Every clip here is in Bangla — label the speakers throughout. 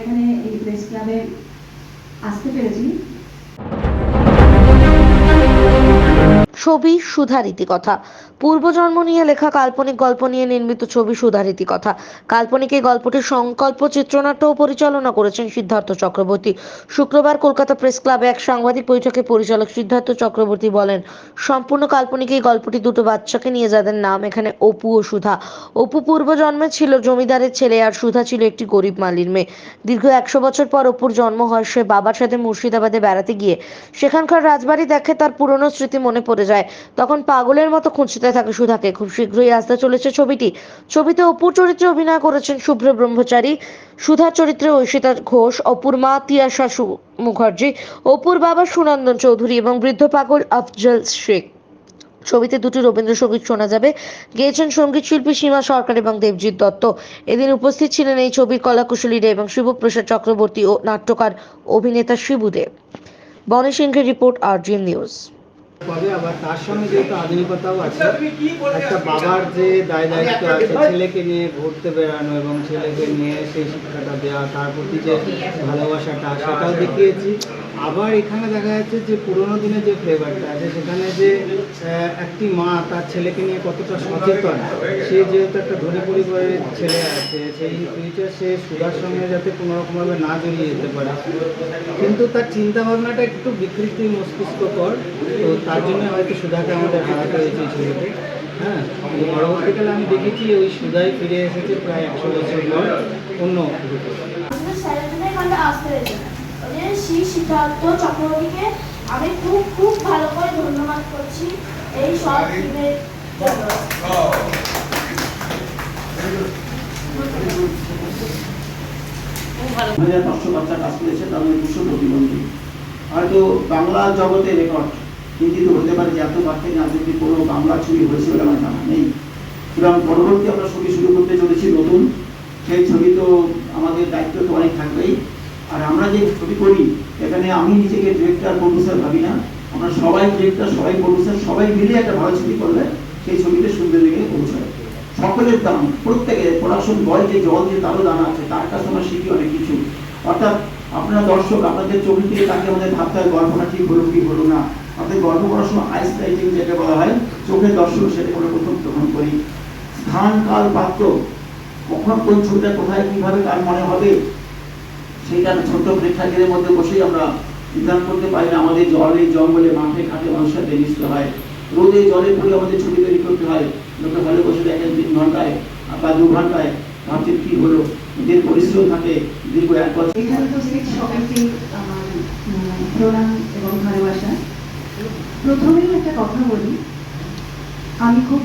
Speaker 1: এখানে এই প্রেস ক্লাবে আসতে পেরেছি।
Speaker 2: ছবি সুধারীতি কথা পূর্বজন্ম নিয়ে লেখা কাল্পনিক গল্প নিয়ে নির্মিত ছবি সুধারীতি কথা কাল্পনিক এই গল্পটির সংকল্প চিত্রনাট্য ও পরিচালনা করেছেন সিদ্ধার্থ চক্রবর্তী। শুক্রবার কলকাতা প্রেস ক্লাবে এক সাংবাদিক বৈঠকে পরিচালক সিদ্ধার্থ চক্রবর্তী বলেন, সম্পূর্ণ কাল্পনিক এই গল্পটি দুটো বাচ্চাকে নিয়ে, যাদের নাম এখানে অপু ও সুধা। অপু পূর্বজন্মে ছিল জমিদারের ছেলে আর সুধা ছিল একটি গরিব মালির মেয়ে। দীর্ঘ একশো বছর পর অপুর জন্ম হয় সে বাবার সাথে মুর্শিদাবাদে বেড়াতে গিয়ে। সেখানকার রাজবাড়ি দেখে তার পুরনো স্মৃতি মনে পড়ে যায়। তখন পাগলের মতো খুঁজতে থাকে সুধাকে খুব শীঘ্রই আসতে চলেছে ছবিটি। ছবিতে অপুর চরিত্রে অভিনয় করেছেন শুভ্র ব্রহ্মচারী সুধার চরিত্রে ঐশিতা ঘোষ অপুর মা তিয়াশা সু- মুখার্জি, অপুর বাবা সুনন্দন চৌধুরী এবং বৃদ্ধ পাগল আফজল শেখ। ছবিতে দুটি রবীন্দ্রসঙ্গীত শোনা যাবে। গেয়েছেন সংগীত শিল্পী সীমা সরকার এবং দেবজিৎ দত্ত। এদিন উপস্থিত ছিলেন এই ছবির কলাকুশলীরা এবং শিবপ্রসাদ চক্রবর্তী ও নাট্যকার অভিনেতা শিবুদেব বনি সিংহের রিপোর্ট আর নিউজ।
Speaker 3: পাবে আবার তার সঙ্গে যেহেতু আধুনিকতাও আছে একটা বাবার যে দায় দায়িত্ব আছে ছেলেকে নিয়ে ঘুরতে বেড়ানো এবং ছেলেকে নিয়ে সেই শিক্ষাটা দেওয়া তার প্রতি যে ভালোবাসাটা সেটাও দেখিয়েছি। আবার এখানে দেখা যাচ্ছে যে পুরোনো দিনের যে ফ্লেভারটা আছে, সেখানে যে একটি মা তার ছেলেকে নিয়ে কতটা সচেতন, সে যেহেতু একটা ধনী পরিবারের ছেলে আছে, সেই ফিউচার সে সুধার সঙ্গে যাতে কোনো রকমভাবে না জড়িয়ে যেতে পারে। কিন্তু তার চিন্তা ভাবনাটা একটু বিকৃতি মস্তিষ্ককর, তো তার জন্য হয়তো সুধাকে আমাদের হারাতে হয়েছে ছবিতে। হ্যাঁ পরবর্তীকালে আমি দেখেছি ওই সুধাই ফিরে এসেছে প্রায় একশো বছর পর অন্য
Speaker 4: আসতে শ্রী সিদ্ধার্থ চক্রবর্তীকে। আমি খুব খুব ভালো করে ধন্যবাদ করছি এই সব টিমের জন্য।
Speaker 5: হাজার পাঁচশো বাচ্চা কাজ করেছে তার মধ্যে দুশো প্রতিবন্ধী। হয়তো বাংলা জগতে রেকর্ড কিন্তু হতে পারে যে এত আজ অব্দি কোনো বাংলা ছবি হয়েছে বলে আমার জানা নেই। পরবর্তী আমরা ছবি শুরু করতে চলেছি নতুন। সেই ছবি তো আমাদের দায়িত্ব তো অনেক থাকবেই। আর আমরা যে ছবি করি, এখানে আমি নিজেকে ডিরেক্টর প্রডিউসার ভাবি না। আমরা সবাই ডিরেক্টর সবাই প্রডিউসার সবাই মিলে একটা ভালো ছবি করলে সেই ছবিটা সুন্দর দিকে পৌঁছায়। সকলের দাম, প্রত্যেকে প্রোডাকশন বয় যে জল যে তারও দানা আছে, তার কাছে আমরা শিখি অনেক কিছু। অর্থাৎ আপনারা দর্শক, আপনাদের চোখের দিকে তাকে আমাদের ভাবতে হয়, গল্পটা ঠিক হলো কি হলো না? আমাদের গল্প করার সময় আইস লাইটিং যেটা বলা হয়, চোখের দর্শক সেটা আমরা প্রথম গ্রহণ করি। স্থান, কাল, পাত্র, কখন কোন ছবিটা কোথায়, কীভাবে, কার মনে হবে? সেইটা ছোট্ট প্রেক্ষাগৃহের মধ্যে বসেই আমরা নির্ধারণ করতে পারি না। আমাদের জলে জঙ্গলে মাঠে ঘাটে মানুষের মিশতে হয়। রোদে জলে পড়ে আমাদের ছবি তৈরি করতে হয়। লোকে হলে বসে দেখেন তিন ঘন্টায় বা দু ঘন্টায় ভাবছেন কি হলো। এদের পরিশ্রম থাকে দীর্ঘ এক বছর।
Speaker 1: প্রথমেই একটা কথা বলি। আমি খুব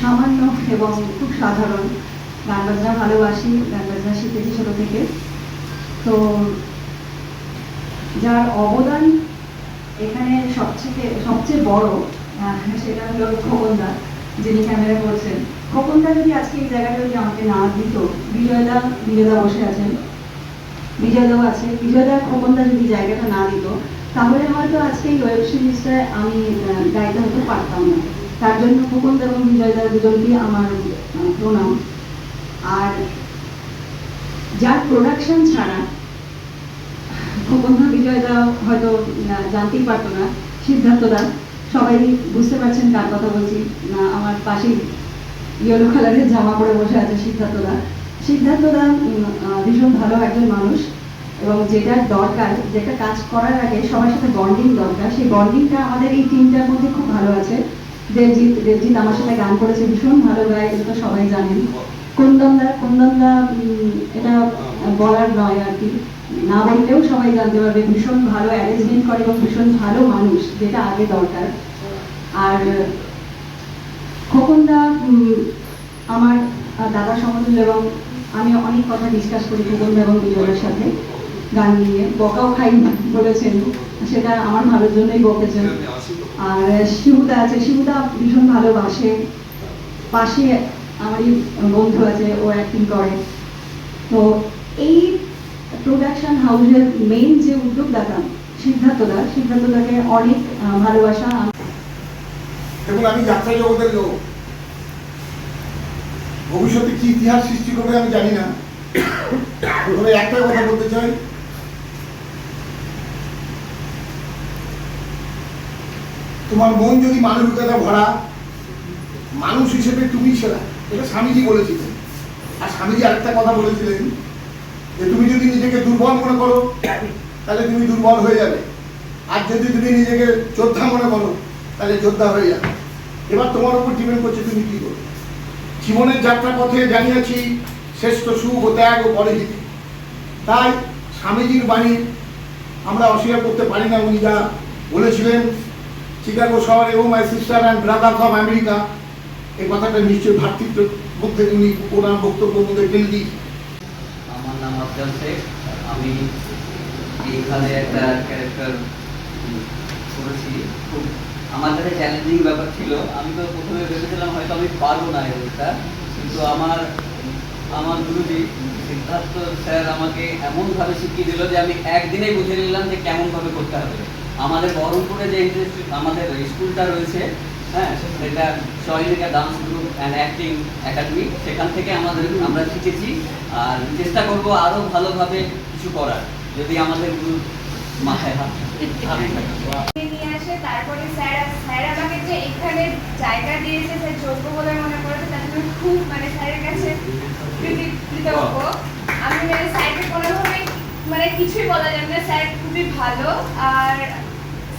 Speaker 1: সামান্য এবং খুব সাধারণ গান বাজনা ভালোবাসি গান বাজনা শিখেছি ছোটো থেকে। তো যার অবদান এখানে সবথেকে সবচেয়ে বড় সেটা হলো খোকনদা, যিনি ক্যামেরা করছেন। খোকনদা যদি আজকে এই জায়গাটা যদি আমাকে না দিত, বিজয়দা বিজয়দা বসে আছেন। বিজয়দাও আছে। বিজয়দা, খোকনদা যদি জায়গাটা না দিত, তাহলে হয়তো আজকে এই ওয়েব সিরিজটা আমি গাইতে হতে পারতাম না। তার জন্য খোকনদা এবং বিজয়দা দুজনকেই আমার প্রণাম। আর যার প্রোডাকশন ছাড়া খোকনদা বিজয়দা হয়তো জানতেই পারতো না, সিদ্ধার্থদা। সবাই বুঝতে পারছেন কার কথা বলছি। না, আমার পাশেই ইয়েলো কালারের জামা পরে বসে আছে সিদ্ধার্থদা। সিদ্ধার্থদা ভীষণ ভালো একজন মানুষ এবং যেটার দরকার, যেটা কাজ করার আগে সবার সাথে বন্ডিং দরকার। সেই বন্ডিংটা আমাদের এই টিমটার মধ্যে খুব ভালো আছে। দেবজিৎ দেবজিৎ আমার সাথে গান করেছে, ভীষণ ভালো গায় এটা তো সবাই জানেন। কুন্দনদা উম, এটা বলার নয় আর কি। না বললেও সবাই জানতে পারবে ভীষণ ভালো অ্যারেঞ্জমেন্ট করে এবং ভীষণ ভালো মানুষ যেটা আগে দরকার। আর আমার দাদা এবং আমি অনেক কথা ডিসকাস করি খোকনদা এবং বিজয়ের সাথে গান নিয়ে। বকাও খাই বলেছেন। সেটা আমার ভালোর জন্যই বকেছেন আর শিবুদা আছে শিবুদা ভীষণ ভালোবাসে। পাশে আমারই বন্ধু আছে, ও অ্যাক্টিং করে। তো এই প্রোডাকশন হাউসের মেইন যে উদ্যোগদাতা, সিদ্ধার্থদা, সিদ্ধার্থদাকে অনেক ভালোবাসা
Speaker 6: এবং আমি যাত্রা জগতের লোক। ভবিষ্যতে কি ইতিহাস সৃষ্টি করবে আমি জানি না। তবে একটাই কথা বলতে চাই। তোমার মন যদি মানবিকতা ভরা, মানুষ হিসেবে তুমি সেরা। এটা স্বামীজি বলেছিলেন। আর স্বামীজি আরেকটা কথা বলেছিলেন যে, তুমি যদি নিজেকে দুর্বল মনে করো, তাহলে তুমি দুর্বল হয়ে যাবে। আর যদি তুমি নিজেকে যোদ্ধা মনে করো, তাহলে যোদ্ধা হয়ে যাবে। এবার তোমার উপর ডিপেন্ড করছে তুমি কি করো জীবনের যাত্রা পথে জানিয়েছি, শ্রেষ্ঠ সুখ ও ত্যাগ ও পরিহিতি তাই স্বামীজির বাণী আমরা অস্বীকার করতে পারি না। উনি যা বলেছিলেন, চিকাগো শহরে ও my sister and brothers of America এই কথাটা নিশ্চয়ই ভ্রাতৃত্ব মধ্যে উনি ওনার মধ্যে
Speaker 7: আমার নাম আফজাল শেখ। আমি এইখানে একটা ক্যারেক্টার করেছি। খুব আমার কাছে চ্যালেঞ্জিং ব্যাপার ছিল। আমি তো প্রথমে ভেবেছিলাম হয়তো আমি পারব না এটা কিন্তু আমার আমার গুরুজি, সিদ্ধার্থ স্যার আমাকে এমনভাবে শিখিয়ে দিল যে আমি একদিনেই বুঝে নিলাম যে কেমনভাবে করতে হবে। আমাদের বহরমপুরে যে আমাদের স্কুলটা রয়েছে হ্যাঁ সেটা Chayanika dance group and acting academy সেখান থেকে আমাদের, আমরা শিখেছি। আর চেষ্টা আরও ভালোভাবে কিছু করার, যদি আমাদের গুরু মাথায়
Speaker 8: যোগ্য বলে মনে করেছে খুব মানে স্যারের কাছে মানে মানে কিছুই বলা যাবে না, স্যার খুবই ভালো। আর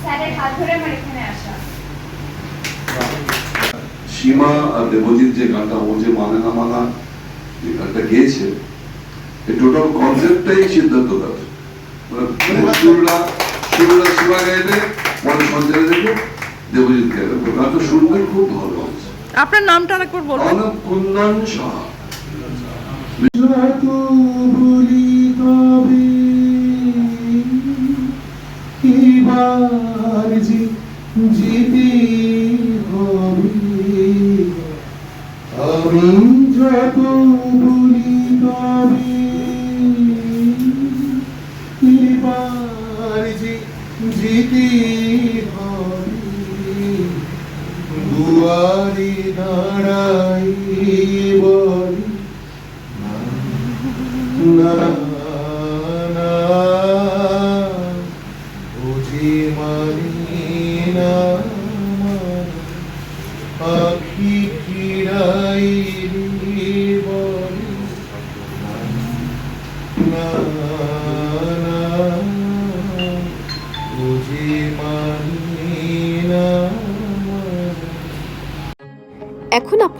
Speaker 8: স্যারের হাত ধরে আমার এখানে আসা।
Speaker 9: সীমা আর দেবজিৎ যে গানটা ও যে মানে না মানা যে গানটা গেয়েছে এই টোটাল কনসেপ্টটাই সিদ্ধান্ত দাস মানে সীমা গাইলে মনে দেবে দেবজিৎ গাইলে গানটা শুনতে খুব ভালো হয়েছে
Speaker 10: আপনার নামটা আরেকবার বলবেন
Speaker 9: কুন্দন সাহা
Speaker 3: বলি তবে এবার যে যেতে হবে আমি যত বলি তবে এবার